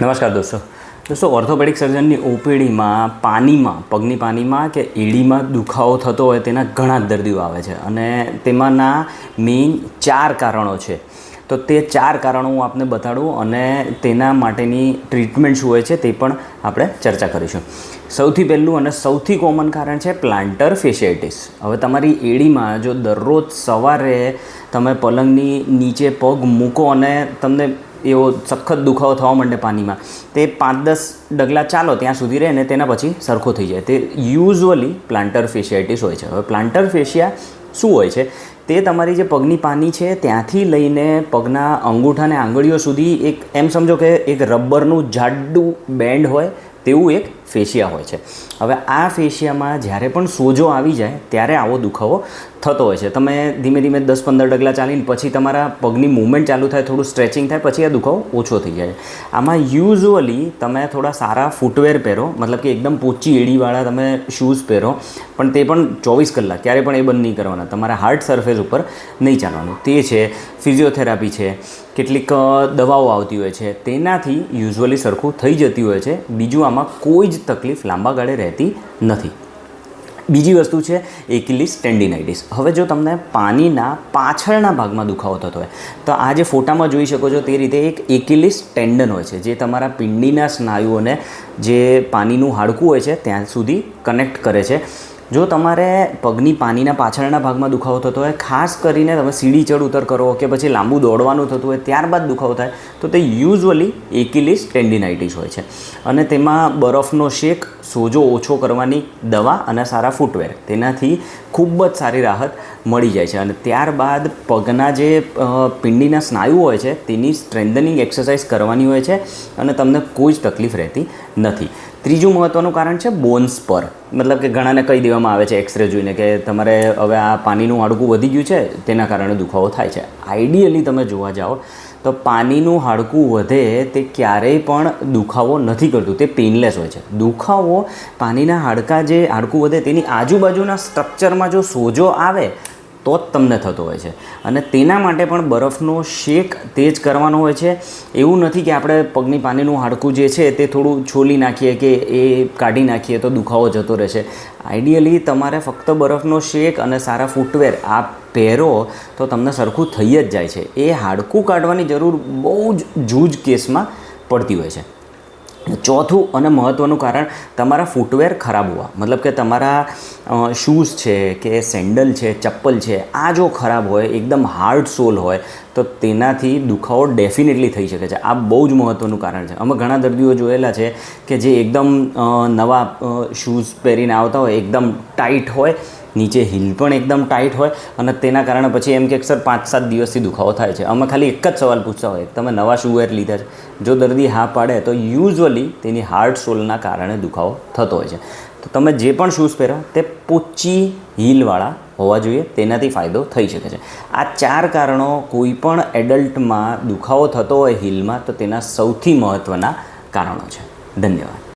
નમસ્કાર દોસ્તો. દોસ્તો ઓર્થોપેડિક સર્જનની ઓપીડીમાં પાનીમાં, પગની પાનીમાં કે એડીમાં દુખાવો થતો હોય તેના ઘણા દર્દીઓ આવે છે અને તેમાંના મેઇન ચાર કારણો છે. તો તે ચાર કારણો હું આપને બતાડું અને તેના માટેની ટ્રીટમેન્ટ શું હોય છે તે પણ આપણે ચર્ચા કરીશું. સૌથી પહેલું અને સૌથી કોમન કારણ છે પ્લાન્ટર ફેશિયાઇટિસ હવે તમારી એડીમાં જો દરરોજ સવારે તમે પલંગની નીચે પગ મૂકો અને તમને એવો સખત દુખાવો થવા માંડે પાણીમાં. તે પાંચ દસ ડગલા ચાલો ત્યાં સુધી રહે ને તેના પછી સરખો થઈ જાય. તે યુઝવલી પ્લાન્ટર ફેશિયાઇટીસ હોય છે. હવે પ્લાન્ટર ફેશિયા શું હોય છે? તે તમારી જે પગની પાની છે ત્યાંથી લઈને પગના અંગૂઠાને આંગળીઓ સુધી એક એમ સમજો કે એક રબરનું જાડું બેન્ડ હોય તેવું એક ફેશિયા હોય છે. હવે આ ફેશિયામાં જ્યારે પણ સોજો આવી જાય, ત્યારે આવો દુખાવો થતો હોય છે. તમે ધીમે ધીમે દસ પંદર ડગલા ચાલીને પછી તમારા પગની મૂવમેન્ટ ચાલુ થાય, થોડું સ્ટ્રેચિંગ થાય, પછી આ દુખાવો ઓછો થઈ જાય. આમાં યુઝ્યુઅલી તમે થોડા સારા ફૂટવેર પહેરો, મતલબ કે એકદમ પોચી એડીવાળા તમે શૂઝ પહેરો, પણ તે પણ ચોવીસ કલાક, ક્યારે પણ એ બંધ નહીં કરવાના. તમારા હાર્ડ સરફેસ ઉપર નહીં ચાલવાનું. તે છે ફિઝિયોથેરાપી છે, કેટલીક દવાઓ આવતી હોય છે. તેનાથી યુઝ્યુઅલી સરખું થઈ જતી હોય છે. બીજું આમાં કોઈ જ તકલીફ લાંબા ગાળે રહેતી નથી. બીજી વસ્તુ છે એකිલિસ ટેન્ડિનાઇટિસ. હવે જો તમને પાણીના પાછળના ભાગમાં દુખાવો થતો હોય, તો આ જે ફોટામાં જોઈ શકો છો તે રીતે એક એකිલિસ ટેન્ડન હોય છે, જે તમારા પિંડીના સ્નાયુઓને જે પાણીનું હાડકું હોય છે, ત્યાં સુધી કનેક્ટ કરે છે. જો તમારે પગની પાણીના પાછળના ભાગમાં દુખાવો થતો હોય, ખાસ કરીને તમે સીડી ચડ ઉતર કરો કે પછી લાંબુ દોડવાનું થતું હોય, ત્યારબાદ દુખાવો થાય, તો તે યુઝવલી એકિલિસ ટેન્ડિનાઇટિસ હોય છે. અને તેમાં બરફનો શેક, સોજો ઓછો કરવાની દવા અને સારા ફૂટવેર, તેનાથી ખૂબ જ સારી રાહત મળી જાય છે. અને ત્યારબાદ પગના જે પિંડીના સ્નાયુ હોય છે, તેની સ્ટ્રેન્થનિંગ એક્સરસાઇઝ કરવાની હોય છે અને તમને કોઈ જ તકલીફ રહેતી નથી. ત્રીજું મહત્ત્વનું કારણ છે બોન્સ પર. મતલબ કે ઘણાને કહી દેવામાં આવે છે એક્સરે જોઈને કે તમારે હવે આ પાણીનું હાડકું વધી ગયું છે, તેના કારણે દુખાવો થાય છે. આઈડિયલી તમે જોવા જાઓ તો પાણીનું હાડકું વધે તે ક્યારેય પણ દુખાવો નથી કરતું, તે પેઇનલેસ હોય છે. દુખાવો પાણીના હાડકાં જે હાડકું વધે તેની આજુબાજુના સ્ટ્રક્ચરમાં જો સોજો આવે તો જ તમને થતો હોય છે. અને તેના માટે પણ બરફનો શેક તેજ કરવાનો હોય છે. એવું નથી કે આપણે પગની પાનીનું હાડકું જે છે તે થોડું છોલી નાખીએ કે એ કાઢી નાખીએ તો દુખાવો જતો રહેશે. આઈડિયલી તમારે ફક્ત બરફનો શેક અને સારા ફૂટવેર આ પહેરો તો તમને સરખું થઈ જ જાય છે. એ હાડકું કાઢવાની જરૂર બહુ જ જૂજ કેસમાં પડતી હોય છે. ચોથું અને મહત્ત્વનું કારણ તમારા ફૂટવેર ખરાબ હોવા. મતલબ કે તમારા શૂઝ છે કે સેન્ડલ છે, ચપ્પલ છે, આ જો ખરાબ હોય, એકદમ હાર્ડ સોલ હોય, તો તેનાથી દુખાવો ડેફિનેટલી થઈ શકે છે. આ બહુ જ મહત્ત્વનું કારણ છે. અમે ઘણા દર્દીઓ જોયેલા છે કે જે એકદમ નવા શૂઝ પહેરીને આવતા હોય, એકદમ ટાઈટ હોય નીચે હિલ પણ એકદમ ટાઈટ હોય અને તેના કારણે પછી એમ કે સર, પાંચ સાત દિવસથી દુખાવો થાય છે. અમે ખાલી એક જ સવાલ પૂછતા હોય તમે નવા શૂવેર લીધા છે. જો દર્દી હા પાડે તો યુઝવલી તેની હાર્ડ સોલના કારણે દુખાવો થતો હોય છે. તો તમે જે પણ શૂઝ પહેરો, તે પોચી હીલવાળા હોવા જોઈએ, તેનાથી ફાયદો થઈ શકે છે. આ ચાર કારણો કોઈ પણ એડલ્ટમાં દુખાવો થતો હોય હીલમાં, તો તેના સૌથી મહત્ત્વના કારણો છે. ધન્યવાદ.